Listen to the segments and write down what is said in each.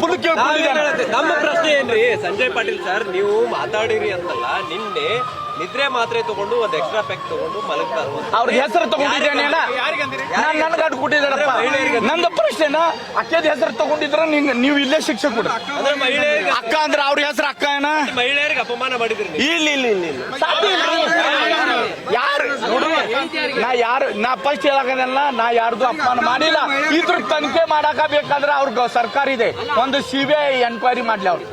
Full ನಮ್ಮ ಪ್ರಶ್ನೆ ಏನ್ರಿ ಸಂಜಯ್ ಪಾಟೀಲ್ ಸರ್ ನೀವು ಮಾತಾಡಿರಿ ಅಂತಲ್ಲ ನಿನ್ನೆ ನಿದ್ರೆ ಮಾತ್ರೆ ತಗೊಂಡು ಒಂದು ಎಕ್ಸ್ಟ್ರಾ ಪ್ಯಾಕ್ ತಗೊಂಡು ಮಲಗ್ತಾರೆ ಅವ್ರ ಹೆಸರು ತಗೊಂಡಿದ್ದೇನೆ ನಾನು ನನಗೆ ಅಡ್ ಕೊಟ್ಟಿದ್ದಾರಪ್ಪ ನಂದು ಪ್ರಶ್ನೆನ? ಅಕ್ಕದ ಹೆಸರು ತಗೊಂಡಿದ್ರ ನಿಂಗೆ ನೀವು ಇಲ್ಲೇ ಶಿಕ್ಷೆ ಅಕ್ಕ ಅಂದ್ರೆ ಅವ್ರ ಹೆಸರು ಅಕ್ಕ ಏನ? ಮಹಿಳೆಯರಿಗೆ ಅಪಮಾನ ಮಾಡಿದ್ರಿ ಇಲ್ಲ ಇಲ್ಲ ಇಲ್ಲ ಇಲ್ಲ. ಯಾರು? ನೋಡ್ರಿ ನಾ ಯಾರು ನಾ ಫಸ್ಟ್ ಹೇಳಕಲ್ಲ ನಾ ಯಾರ್ದು ಅಪಮಾನ ಮಾಡಿಲ್ಲ. ಇದ್ರ ತನಿಖೆ ಮಾಡಾಕ ಬೇಕಾದ್ರೆ ಅವ್ರ ಸರ್ಕಾರ ಇದೆ. ಒಂದು ಸಿ ಬಿ ಐ ಎನ್ಕ್ವೈರಿ ಮಾಡ್ಲಿ ಅವ್ರು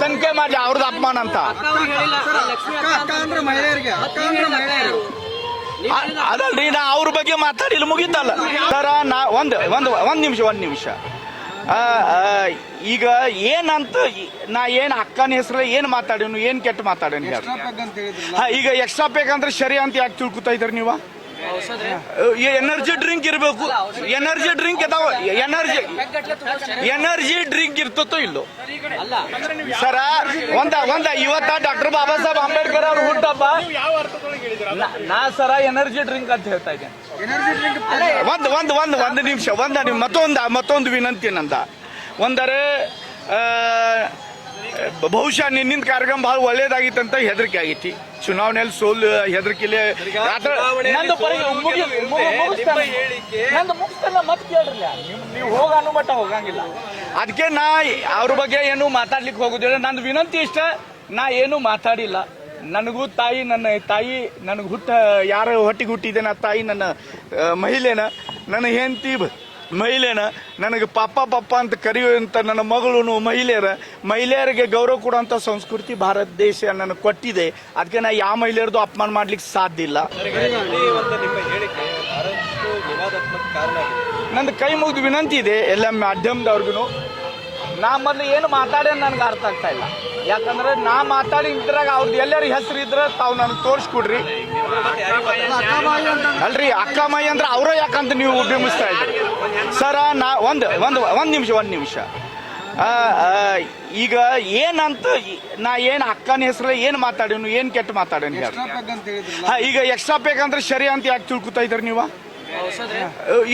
ತನಿಖೆ ಮಾಡಿ ಅವ್ರದ್ದು ಅಪಮಾನ ಅಂತ. ಅದಲ್ರಿ ನಾ ಅವ್ರ ಬಗ್ಗೆ ಮಾತಾಡಿಲ್ಲ ಮುಗಿತಲ್ಲ. ಸರ ನಾ ಒಂದು ಒಂದು ಒಂದು ನಿಮಿಷ ಒಂದು ನಿಮಿಷ. ಈಗ ಏನಂತ ನಾ ಏನು ಅಕ್ಕನ ಹೆಸರು ಏನು ಮಾತಾಡೇನು ಏನು ಕೆಟ್ಟ ಮಾತಾಡೇನು ಈಗ ಎಕ್ಸ್ಟ್ರಾ ಬೇಕಂದ್ರೆ ಸರಿ ಅಂತ ಯಾಕೆ ತಿಳ್ಕೊತಾ ಇದ್ರಿ ನೀವು? ಎನರ್ಜಿ ಡ್ರಿಂಕ್ ಇರಬೇಕು. ಎನರ್ಜಿ ಡ್ರಿಂಕ್ ಇದಾವ. ಎನರ್ಜಿ ಎನರ್ಜಿ ಡ್ರಿಂಕ್ ಇರ್ತತೋ ಇಲ್ಲೋ? ಸರ ಒಂದ ಒಂದ ಇವತ್ತ ಡಾಕ್ಟರ್ ಬಾಬಾ ಸಾಹೇಬ್ ಅಂಬೇಡ್ಕರ್ ಅವ್ರು ಹುಟ್ಟಪ್ಪ. ನಾ- ಸರ ಎನರ್ಜಿ ಡ್ರಿಂಕ್ ಅಂತ ಹೇಳ್ತಾ ಇದ್ದೇನೆ. ಎನರ್ಜಿ ಡ್ರಿಂಕ್ ಒಂದ್ ಒಂದ್ ಒಂದ್ ಒಂದ್ ನಿಮಿಷ ಒಂದ ನಿಮ್ ಮತ್ತೊಂದ ಮತ್ತೊಂದು ವಿನಂತಿ ನಂದ. ಒಂದರೆ ಬಹುಶಃ ನಿನ್ನಿಂದ ಕಾರ್ಯಕ್ರಮ ಬಹಳ ಒಳ್ಳೇದಾಗಿತ್ತಂತ ಹೆದರಿಕೆ ಆಗೈತಿ. ಚುನಾವಣೆಯಲ್ಲಿ ಸೋಲ್ ಹೆದರಿಕೆಲೆ ನಂದು ಪರಿ- ಸೋಲು ಮುಗಿ- ಗೆದ್ದಿದ್ದೆ, ಮುಗಿ- ಮುಗಿಸ್ತೇನೆ. ನಿಮ್ಮ ಹೇಳಿಕೆ- ನಂದು ಮುಗಿಸ್ತೇನೆ ಮತ್ತೆ ಕೇಳ್ರಿ ನೀವು ನೀವು ಹೋಗ ಅನ್ನೋ ಮಟ್ಟ ಹೋಗಂಗಿಲ್ಲ. ಅದಕ್ಕೆ ನಾ ಅವ್ರ ಬಗ್ಗೆ ಏನು ಮಾತಾಡ್ಲಿಕ್ಕೆ ಹೋಗುದಿಲ್ಲ. ನಂದು ವಿನಂತಿ ಇಷ್ಟ. ನಾ ಏನು ಮಾತಾಡಿಲ್ಲ. ನನಗೂ ತಾಯಿ ನನ್ನ ತಾಯಿ ನನಗೆ ಹುಟ್ಟ ಯಾರ ಹೊಟ್ಟಿಗೆ ಹುಟ್ಟಿದೆ ನಾ ತಾಯಿ ನನ್ನ ಆ, ಮಹಿಳೆನ ನನ್ನ ಹೆಂಡತಿ ಮಹಿಳೆನ, ನನಗೆ ಪಾಪ ಪಾಪ ಅಂತ ಕರೆಯುವಂಥ ನನ್ನ ಮಗಳು ಮಹಿಳೆಯರ, ಮಹಿಳೆಯರಿಗೆ ಗೌರವ ಕೊಡುವಂತ ಸಂಸ್ಕೃತಿ ಭಾರತ ದೇಶ ನನಗೆ ಕೊಟ್ಟಿದೆ. ಅದಕ್ಕೆ ನಾ ಯಾವ ಮಹಿಳೆಯರದು ಅಪಮಾನ ಮಾಡ್ಲಿಕ್ಕೆ ಸಾಧ್ಯ ಇಲ್ಲ. ನಂದು ಕೈ ಮುಗಿದು ವಿನಂತಿ ಇದೆ, ಎಲ್ಲ ಮಾಧ್ಯಮದವ್ರಿಗೂ ನಾ ಮೊದಲು ಏನು ಮಾತಾಡೋದು ನನಗೆ ಅರ್ಥ ಆಗ್ತಾ ಇಲ್ಲ. ಯಾಕಂದ್ರೆ ನಾ ಮಾತಾಡಿ ಇದ್ರಾಗ ಅವ್ರದ್ದು ಎಲ್ಲರ ಹೆಸರು ಇದ್ರೆ ತಾವು ನನಗೆ ತೋರಿಸ್ಕೊಡ್ರಿ. ಅಲ್ರಿ ಅಕ್ಕ ಮಾಯಿ ಅಂದ್ರೆ ಅವರೇ ಯಾಕಂತ ನೀವು ಬಿಂಬಿಸ್ತಾ ಇದ್ರಿ ಸರ ನಾ ಒಂದು ಒಂದು ಒಂದು ನಿಮಿಷ ಒಂದು ನಿಮಿಷ. ಈಗ ಏನಂತ ನಾ ಏನು ಅಕ್ಕನ ಹೆಸರು ಏನು ಮಾತಾಡೇನು ಏನು ಕೆಟ್ಟ ಮಾತಾಡೇನು ಹಾ, ಈಗ ಎಕ್ಸ್ಟ್ರಾ ಬೇಕಂದ್ರೆ ಸರಿ ಅಂತ ಯಾಕೆ ತಿಳ್ಕೊತಾ ಇದ್ರಿ ನೀವು?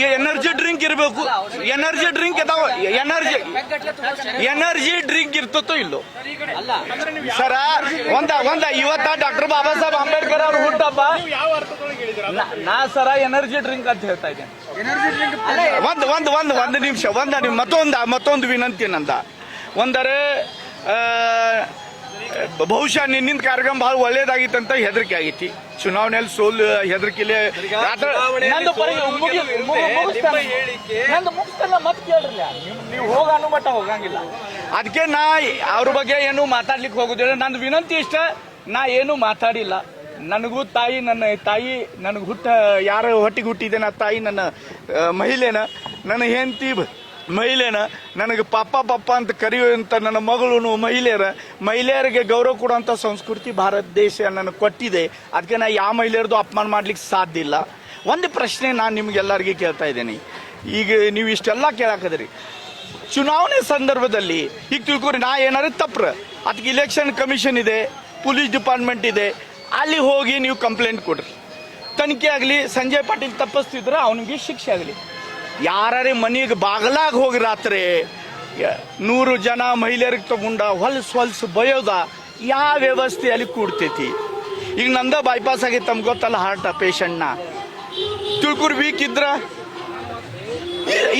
ಎನರ್ಜಿ ಡ್ರಿಂಕ್ ಇರಬೇಕು. ಎನರ್ಜಿ ಡ್ರಿಂಕ್ ಇದಾವ. ಎನರ್ಜಿ ಎನರ್ಜಿ ಡ್ರಿಂಕ್ ಇರ್ತತೋ ಇಲ್ಲೋ? ಸರ ಒಂದ ಒಂದ ಇವತ್ತ ಡಾಕ್ಟರ್ ಬಾಬಾ ಸಾಹೇಬ್ ಅಂಬೇಡ್ಕರ್ ಅವ್ರು ಹುಟ್ಟಪ್ಪ. ನಾ- ಸರ ಎನರ್ಜಿ ಡ್ರಿಂಕ್ ಅಂತ ಹೇಳ್ತಾ ಇದ್ದೇನೆ. ಒಂದ್ ಒಂದ್ ಒಂದ್ ಒಂದ್ ನಿಮಿಷ ಒಂದ ನಿಮ್ ಮತ್ತೊಂದ ಮತ್ತೊಂದು ವಿನಂತಿ ನಂದ ಒಂದರೆ ಆ, ಬಹುಶಃ ನಿನ್ನಿಂದ ಕಾರ್ಯಕ್ರಮ ಬಹಳ ಅಂತ ಹೆದರಿಕೆ ಆಗೈತಿ ಚುನಾವಣೆಯಲ್ಲಿ ಸೋಲ್ ಹೆದರಿಕೆಲೆ ಕೇಳ್ರಿ ನೀವು ನೀವು ಹೋಗ ಅನ್ನೋ ಮಟ್ಟ ಹೋಗಂಗಿಲ್ಲ. ಅದಕ್ಕೆ ನಾ ಅವ್ರ ಬಗ್ಗೆ ಏನು ಮಾತಾಡ್ಲಿಕ್ಕೆ ಹೋಗುದಿಲ್ಲ. ನಂದು ವಿನಂತಿ ಇಷ್ಟ ನಾ ಏನು ಮಾತಾಡಿಲ್ಲ. ನನಗೂ ತಾಯಿ ನನ್ನ ತಾಯಿ ನನಗೆ ಹುಟ್ಟ ಯಾರ ಹೊಟ್ಟಿಗೆ ಹುಟ್ಟಿದೆ ನನ್ನ ತಾಯಿ ನನ್ನ ಮಹಿಳೆನ ನನ್ನ ಹೆಂಡತಿ ಮಹಿಳೆನ, ನನಗೆ ಪಾಪ ಪಾಪ ಅಂತ ಕರೆಯುವಂಥ ನನ್ನ ಮಗಳು ಮಹಿಳೆಯರ, ಮಹಿಳೆಯರಿಗೆ ಗೌರವ ಕೊಡುವಂತ ಸಂಸ್ಕೃತಿ ಭಾರತ ದೇಶ ನನಗೆ ಕೊಟ್ಟಿದೆ. ಅದಕ್ಕೆ ನಾ ಯಾವ ಮಹಿಳೆಯರದು ಅಪಮಾನ ಮಾಡ್ಲಿಕ್ಕೆ ಸಾಧ್ಯ ಇಲ್ಲ. ಒಂದು ಪ್ರಶ್ನೆ ನಾನು ನಿಮಗೆಲ್ಲರಿಗೆ ಕೇಳ್ತಾ ಇದ್ದೀನಿ. ಈಗ ನೀವು ಇಷ್ಟೆಲ್ಲ ಕೇಳಾಕದ್ರಿ ಚುನಾವಣೆ ಸಂದರ್ಭದಲ್ಲಿ ಈಗ ತಿಳ್ಕೊರಿ, ನಾ ಏನಾದ್ರು ತಪ್ರ? ಅದಕ್ಕೆ ಇಲೆಕ್ಷನ್ ಕಮಿಷನ್ ಇದೆ ಪೊಲೀಸ್ ಡಿಪಾರ್ಟ್ಮೆಂಟ್ ಇದೆ. ಅಲ್ಲಿ ಹೋಗಿ ನೀವು ಕಂಪ್ಲೇಂಟ್ ಕೊಡ್ರಿ. ತನಿಖೆ ಆಗಲಿ, ಸಂಜಯ್ ಪಾಟೀಲ್ ತಪ್ಪಿಸ್ತಿದ್ರೆ, ಅವನಿಗೆ ಶಿಕ್ಷೆ ಆಗಲಿ. ಯಾರೇ ಮನೆಗೆ ಬಾಗಲಾಗ ಹೋಗಿ ರಾತ್ರಿ ನೂರು ಜನ ಮಹಿಳೆಯರಿಗೆ ತಗೊಂಡ ಹೊಲ್ಸು ಹೊಲ್ಸು ಬಯೋದ ಯಾವ ವ್ಯವಸ್ಥೆ ಅಲ್ಲಿ ಕೂಡ್ತೈತಿ? ಈಗ ನಂದ ಬೈಪಾಸ್ ಆಗೈತೆ ತಮ್ಗೆ ಗೊತ್ತಲ್ಲ ಹಾರ್ಟ್ ಪೇಷಂಟ್ನ ತಿಳ್ಕೂರ್ ವೀಕ್ ಇದ್ರ?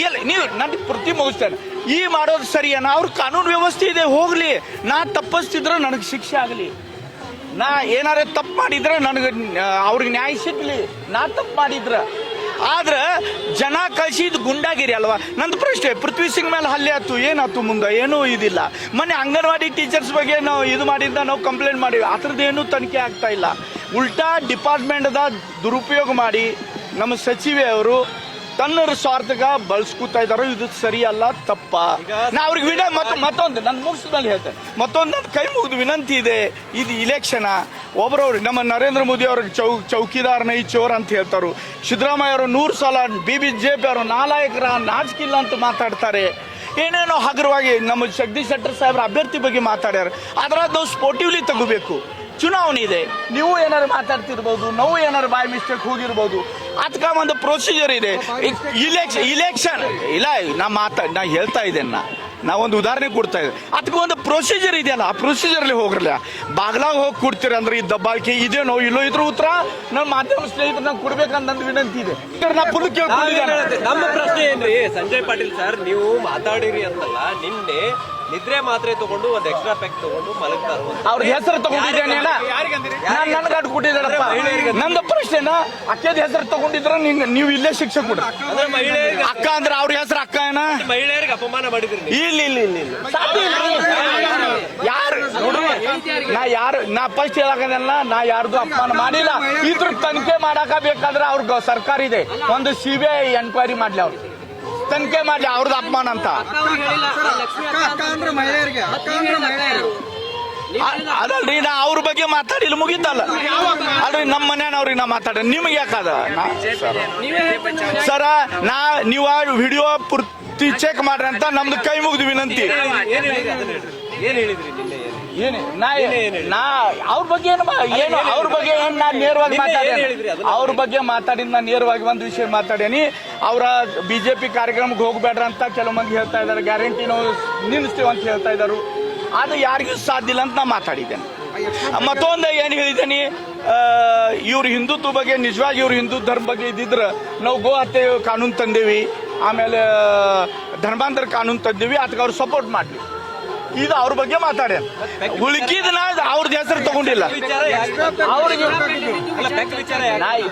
ಇಲ್ಲ, ನೀವು ನನ್ನ ಪ್ರತಿ ಮುಗಿಸ್ತೇನೆ. ಈ ಮಾಡೋದು ಸರಿಯನ? ಅವ್ರ ಕಾನೂನು ವ್ಯವಸ್ಥೆ ಇದೆ, ಹೋಗ್ಲಿ. ನಾ ತಪ್ಪಿಸ್ತಿದ್ರೆ ನನಗೆ ಶಿಕ್ಷೆ ಆಗಲಿ. ನಾ ಏನಾರ ತಪ್ಪು ಮಾಡಿದ್ರೆ ನನಗೆ ಅವ್ರಿಗೆ ನ್ಯಾಯ ಸಿಗ್ಲಿ. ನಾ ತಪ್ಪು ಮಾಡಿದ್ರ. ಆದ್ರೆ ಜನ ಕಳ್ಸಿದ್ ಗುಂಡಾಗಿರಿ ಅಲ್ವಾ? ನಂದು ಪ್ರಶ್ನೆ, ಪೃಥ್ವಿ ಸಿಂಗ್ ಮೇಲೆ ಹಲ್ಲೆ ಆಯ್ತು, ಏನಾಯ್ತು ಮುಂದೆ? ಏನೂ ಇದಿಲ್ಲ. ಮೊನ್ನೆ ಅಂಗನವಾಡಿ ಟೀಚರ್ಸ್ ಬಗ್ಗೆ ನಾವು ಇದು ಮಾಡಿದ್ದ ನಾವು ಕಂಪ್ಲೇಂಟ್ ಮಾಡಿವಿ ಏನೂ ತನಿಖೆ ಆಗ್ತಾ ಇಲ್ಲ. ಉಲ್ಟಾ ಡಿಪಾರ್ಟ್ಮೆಂಟ್ದ ದುರುಪಯೋಗ ಮಾಡಿ ನಮ್ಮ ಸಚಿವೆ ತನ್ನ ಸ್ವಾರ್ಥಗ ಬಳಸ್ಕೊತಾ ಇದಾರೋ, ಇದು ಸರಿಯಲ್ಲ, ತಪ್ಪ. ನಾ ಅವ್ರಿಗೆ ವಿನ ಮತ್ತ ಮತ್ತೊಂದು ನನ್ನ ಮುಗಿಸ್ದಲ್ಲಿ ಹೇಳ್ತೇನೆ. ಮತ್ತೊಂದು ನನ್ನ ಕೈ ಮುಗಿದು ವಿನಂತಿ ಇದೆ, ಇದು ಇಲೆಕ್ಷನ್ ಒಬ್ಬರವ್ರು ನಮ್ಮ ನರೇಂದ್ರ ಮೋದಿ ಅವ್ರಿಗೆ ಚೌ, ಚೌಕಿದಾರ್, ನೈ ಚೋರ್ ಅಂತ ಹೇಳ್ತಾರು ಸಿದ್ದರಾಮಯ್ಯ ಅವರು ನೂರು ಸಲ ಬಿ ಬಿ ಜೆ ಪಿ ಅವರು ನಾಲಾಯಕರ ನಾಚಿಕಿಲ್ಲ ಅಂತ ಮಾತಾಡ್ತಾರೆ. ಏನೇನೋ ಹಗುರವಾಗಿ ನಮ್ಮ ಜಗದೀಶ್ ಶೆಟ್ಟರ್ ಸಾಹೇಬ್ರ ಅಭ್ಯರ್ಥಿ ಬಗ್ಗೆ ಮಾತಾಡ್ಯಾರ. ಅದರ ಸ್ಪೋರ್ಟಿವ್ಲಿ ತಗೋಬೇಕು. ಚುನಾವಣೆ ಇದೆ ನೀವು ಏನಾದ್ರು ಮಾತಾಡ್ತಿರ್ಬೋದು ನಾವು ಏನಾದ್ರು ಬಾಯ್ ಮಿಸ್ಟೇಕ್ ಹೋಗಿರ್ಬೋದು ಅದಕ್ಕೆ ಒಂದು ಪ್ರೊಸೀಜರ್ ಇದೆ. ಇಲೆಕ್ಷನ್ ಇಲೆಕ್ಷನ್ ಇಲ್ಲ ನಾ ಮಾತಾ ನಾ ಹೇಳ್ತಾ ಇದ್ದೇನೆ ನಾ. ನಾವೊಂದು ಉದಾಹರಣೆ ಕೊಡ್ತಾ ಇದ್ದೆ ಅದಕ್ಕೆ ಒಂದು ಪ್ರೊಸೀಜರ್ ಇದೆಯಲ್ಲ ಆ ಪ್ರೊಸೀಜರ್ಲಿ ಹೋಗ್ರಲ್ಲ. ಬಾಗ್ಲಾಗ ಹೋಗಿ ಕೊಡ್ತೀರ ಅಂದ್ರೆ ಈ ದಬ್ಬಾಳಿಕೆ ಇದೇನೋ ಇಲ್ಲೋ ಇದ್ರ ಉತ್ತರ ನಾನು ಮಾಧ್ಯಮ ಸ್ನೇಹಿತರು ನಂಗೆ ಕೊಡ್ಬೇಕಂತ ನಂದು ವಿನಂತಿ ಇದೆ. ನಾ ಫುಲ್ ನಾವ್ ಏನ್ ಕೇಳ್ಕೊಂಡಿದ್ದೇನೆ ನಮ್ಮ ಪ್ರಶ್ನೆ ಏನ್ರಿ ಸಂಜಯ್ ಪಾಟೀಲ್ ಸರ್ ನೀವು ಮಾತಾಡಿರಿ ಅಂತಲ್ಲ ನಿನ್ನೆ ನಿದ್ರೆ ಮಾತ್ರೆ ತಗೊಂಡು ಒಂದು ಎಕ್ಸ್ಟ್ರಾ ಪ್ಯಾಕ್ ತಗೊಂಡು ಮಲಗ್ತಾರ ಅವ್ರ ಹೆಸರು ತಗೊಂಡಿದ್ದೇನೆ ನಾನು? ನನಗೆ ನಂದು ಪ್ರಶ್ನೆನ? ಅಕ್ಕದ ಹೆಸರು ತಗೊಂಡಿದ್ರ ನಿಂಗೆ ನೀವು ಇಲ್ಲೇ ಶಿಕ್ಷೆ ಕೊಡ್ರಿ. ಅಕ್ಕ ಅಂದ್ರೆ ಅವ್ರ ಹೆಸರು ಅಕ್ಕ ಏನ? ಮಹಿಳೆಯರಿಗೆ ಅಪಮಾನ ಮಾಡಿದ್ರಿ ಇಲ್ಲಿ ಇಲ್ಲ ಇಲ್ಲ ಇಲ್ಲ. ಇಲ್ಲ ಯಾರು ನೋಡ್ರಿ ನಾ ಯಾರು ನಾ ಫಸ್ಟ್ ಹೇಳಕಲ್ಲ ನಾ ಯಾರ್ದು ಅಪಮಾನ ಮಾಡಿಲ್ಲ. ಇದ್ರ ತನಿಖೆ ಮಾಡಾಕ ಬೇಕಾದ್ರೆ ಅವ್ರ ಸರ್ಕಾರ ಇದೆ. ಒಂದು ಸಿ ಬಿ ಐ ಎನ್ಕ್ವೈರಿ ಮಾಡ್ಲಿ ಅವ್ರು. ತನಿಖೆ ಮಾಡ್ಲಿ ಅವ್ರದ್ದು ಅಪಮಾನ ಅಂತ. ಅಕ್ಕ ಅಕ್ಕ ಅಂದ್ರೆ ಮಹಿಳೆಯರಿಗೆ. ಅಕ್ಕ ಅಂದ್ರೆ ಮಹಿಳೆಯರು ಅ- ಅದಲ್ರಿ ನಾ ಅವ್ರ ಬಗ್ಗೆ ಮಾತಾಡಿಲ್ಲ ಮುಗೀತಲ್ಲ. ಅಲ್ರಿ ನಮ್ಮ ಮನೆಯವ್ರಿಗೆ ನಾ ಮಾತಾಡ ನಿಮ್ಗೆ ಯಾಕದ. ಸರ ನಾ ನೀವು ವಿಡಿಯೋ ಪೂರ್ತಿ ಚೆಕ್ ಮಾಡ್ರಿ ಅಂತ ನಮ್ದು ಕೈ ಮುಗಿದು ವಿನಂತಿ. ನಾ ಅವ್ರ ಬಗ್ಗೆ ಏನು ಏನು ಅವ್ರ ಬಗ್ಗೆ ಏನು ನಾನು ನೇರವಾಗಿ ಮಾತಾಡಿ ಅವ್ರ ಬಗ್ಗೆ ಮಾತಾಡಿದ ನಾನು ನೇರವಾಗಿ ಒಂದು ವಿಷಯ ಮಾತಾಡೇನಿ. ಅವರ ಬಿಜೆಪಿ ಕಾರ್ಯಕ್ರಮಕ್ಕೆ ಹೋಗ್ಬೇಡ್ರ ಅಂತ ಕೆಲವು ಮಂದಿ ಹೇಳ್ತಾ ಇದ್ದಾರೆ ಗ್ಯಾರಂಟಿ ನಾವು ನಿಲ್ಲಿಸ್ತೀವಿ ಅಂತ ಹೇಳ್ತಾ ಇದ್ದಾರೆ ಅದು ಯಾರಿಗೂ ಸಾಧ್ಯ ಇಲ್ಲ ಅಂತ ನಾ ಮಾತಾಡಿದ್ದೇನೆ. ಮತ್ತೊಂದು ಏನು ಹೇಳಿದ್ದೇನೆ? ಇವ್ರ ಹಿಂದುತ್ವ ಬಗ್ಗೆ ನಿಜವಾಗಿ ಇವ್ರ ಹಿಂದೂ ಧರ್ಮ ಬಗ್ಗೆ ಇದ್ದಿದ್ರೆ ನಾವು ಗೋ ಹತ್ಯೆ ಕಾನೂನು ತಂದೇವಿ. ಆಮೇಲೆ ಧರ್ಮಾಂತರ ಕಾನೂನು ತಂದೀವಿ ಅದಕ್ಕೆ ಅವ್ರು ಸಪೋರ್ಟ್ ಮಾಡ್ಲಿ. ಇದು ಅವ್ರ ಬಗ್ಗೆ ಮಾತಾಡ್ಯಾನ ಉಳ್ಕಿದ ನಾ ಅವ್ರದ್ದು ಹೆಸರು ತಗೊಂಡಿಲ್ಲ. ಬೇಕಂದ್ರೆ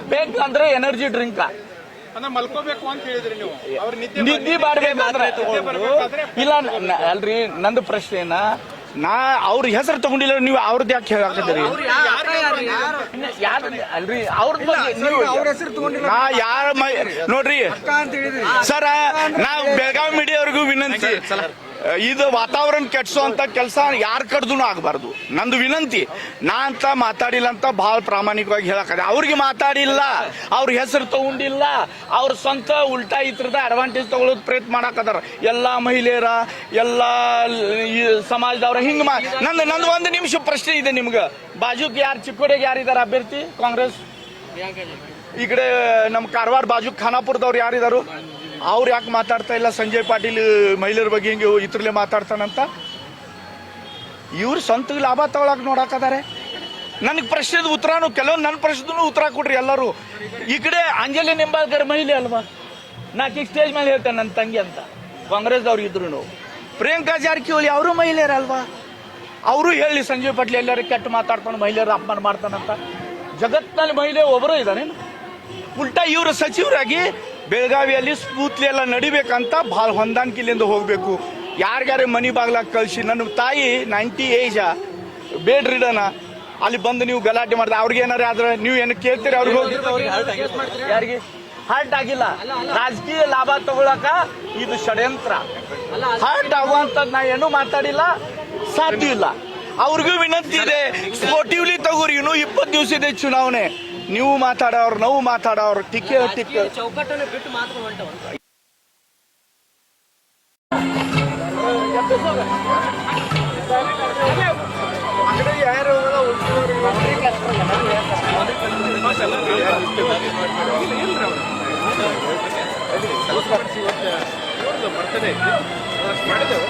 ಬೇಕ್ ಅಂದ್ರೆ ಎನರ್ಜಿ ಡ್ರಿಂಕ್ ಮಲ್ಕೋಬೇಕು ಅಂತ ಹೇಳಿದ್ರಿ ನೀವು. ಅವ್ರ ನಿದ್ದೆ ನಿದ್ದೆ ಮಾಡ್ಬೇಕಂದ್ರೆ ಬರ್ಬೇಕಾದ್ರೆ ಇಲ್ಲ ಅಲ್ರಿ ನಂದು ಪ್ರಶ್ನೆ ಏನ? ನಾ ಅವ್ರ ಹೆಸರು ತಗೊಂಡಿಲ್ಲ ನೀವು ಅವ್ರದ್ದು ಯಾಕೆ ಹೇಳಾಕತ್ತೀರಿ? ಯಾರು ಅಲ್ರಿ ಅವ್ರ ಬಗ್ಗೆ ನೀವು ಅವ್ರ ಹೆಸರು ತಗೊಂಡಿಲ್ಲ ನಾ ಯಾರ ಮೈ ನೋಡ್ರಿ ಸರ್ ಅಂತ ಹೇಳಿದ್ರಿ. ಸರ ನಾವು ಬೆಳಗಾವಿ ಮೀಡಿಯಾವ್ರಿಗೂ ವಿನಂತಿ. ಇದು ವಾತಾವರಣ ಕೆಡ್ಸೋಂತ ಕೆಲಸ ಯಾರ ಕಡ್ದು ಆಗಬಾರ್ದು. ನಂದು ವಿನಂತಿ ನಾ ಅಂತ ಮಾತಾಡಿಲ್ಲ ಅಂತ ಬಹಳ ಪ್ರಾಮಾಣಿಕವಾಗಿ ಹೇಳಕದೆ ಅವ್ರಿಗೆ ಮಾತಾಡಿಲ್ಲ, ಅವ್ರ ಹೆಸರು ತಗೊಂಡಿಲ್ಲ, ಅವ್ರ ಸ್ವಂತ ಉಲ್ಟಾ ಇತ್ರದ ಅಡ್ವಾಂಟೇಜ್ ತಗೊಳ್ಳೋದು ಪ್ರಯತ್ನ ಮಾಡಾಕದಾರ ಎಲ್ಲಾ ಮಹಿಳೆಯರ, ಎಲ್ಲಾ ಸಮಾಜದವ್ರ ಹಿಂಗ ಮಾ, ನಂದು ನಂದು ಒಂದು ನಿಮಿಷ ಪ್ರಶ್ನೆ ಇದೆ ನಿಮ್ಗೆ. ಬಾಜುಕ್ ಯಾರು ಚಿಕ್ಕೋಡಿಗೆ ಯಾರಿದಾರ ಅಭ್ಯರ್ಥಿ, ಕಾಂಗ್ರೆಸ್? ಈ ಕಡೆ ನಮ್ಮ ಕಾರವಾರ ಬಾಜು ಖಾನಾಪುರದವ್ರು ಯಾರಿದಾರು ಅವ್ರು ಯಾಕೆ ಮಾತಾಡ್ತಾ ಇಲ್ಲ? ಸಂಜಯ್ ಪಾಟೀಲ್, ಮಹಿಳೆಯರ ಬಗ್ಗೆ ಹಿಂಗೆ ಇತ್ರಲ್ಲೇ ಮಾತಾಡ್ತಾನಂತ? ಇವ್ರು ಸ್ವಂತ ಲಾಭ ತಗೊಳಕ್ ನೋಡಾಕದಾರೆ ನನಗೆ ಪ್ರಶ್ನೆದ ಉತ್ತರನು ಕೆಲವೊಂದು ನನ್ನ ಪ್ರಶ್ನೆದೂ ಉತ್ತರ ಕೊಡ್ರಿ ಎಲ್ಲರೂ. ಈ ಕಡೆ ಅಂಜಲಿ ನಿಂಬಾಳ್ಕರ್ ಮಹಿಳೆ ಅಲ್ವಾ? ನಾಕಿ ಸ್ಟೇಜ್ ಮೇಲೆ ಹೇಳ್ತೇನೆ ನನ್ನ ತಂಗಿ ಅಂತ. ಕಾಂಗ್ರೆಸ್ದವ್ರು ಇದ್ರು ಪ್ರಿಯಾಂಕಾ ಜಾರಕಿಹೊಳಿ ಅವರು ಮಹಿಳೆಯರಲ್ವಾ? ಅವರು ಹೇಳಿ ಸಂಜಯ್ ಪಾಟೀಲ್ ಎಲ್ಲರೂ ಕೆಟ್ಟ ಮಾತಾಡ್ತಾನೆ, ಮಹಿಳೆಯರು ಅಪಮಾನ ಮಾಡ್ತಾನಂತ. ಜಗತ್ತಿನಲ್ಲಿ ಮಹಿಳೆ ಒಬ್ಬರು ಇದ್ದಾರೇನು ಉಲ್ಟಾ ಇವರು ಸಚಿವರಾಗಿ ಬೆಳಗಾವಿಯಲ್ಲಿ ಸ್ಫೂರ್ತಿ ಎಲ್ಲ ನಡಿಬೇಕಂತ ಭಾಳ ಹೊಂದಾಣಿಕೆಯಿಂದ ಹೋಗಬೇಕು. ಯಾರ್ಯಾರ ಮನಿ ಬಾಗ್ಲಾಗ ಕಳಿಸಿ, ನನ್ನ ತಾಯಿ ನೈಂಟಿ ಏಜ ಬೇಡ್ ರಿಡನ ಅಲ್ಲಿ ಬಂದು ನೀವು ಗಲಾಟೆ ಮಾಡಿದ್ರೆ ಅವ್ರಿಗೆ ಏನಾರು ಆದ್ರೆ ನೀವು ಏನು ಕೇಳ್ತೀರಿ ಅವ್ರಿಗೆ ಹೋಗಿ? ಹಾರ್ಟ್ ಆಗಿಲ್ಲ. ರಾಜಕೀಯ ಲಾಭ ತಗೊಳಕ ಇದು ಷಡ್ಯಂತ್ರ. ಹರ್ಟ್ ಆಗುವಂಥದ್ದು ನಾ ಏನೂ ಮಾತಾಡಿಲ್ಲ, ಸಾಧ್ಯ ಇಲ್ಲ. ಅವ್ರಿಗೂ ವಿನಂತಿ ಇದೆ ಸ್ಪೋರ್ಟಿವ್ಲಿ ತಗೋರಿ, ಇನ್ನು ಇಪ್ಪತ್ತು ದಿವಸ ಇದೆ ಚುನಾವಣೆ. ನೀವು ಮಾತಾಡೋರು ನಾವು ಮಾತಾಡೋರು ಟಿಕೆ ಟಿಕೆ. ಚೌಕಟ್ಟನ್ನು ಬಿಟ್ಟು ಮಾತ್ರ ಹೊಂಟವ ಬರ್ತದೆ ಮಾಡಿದೆವು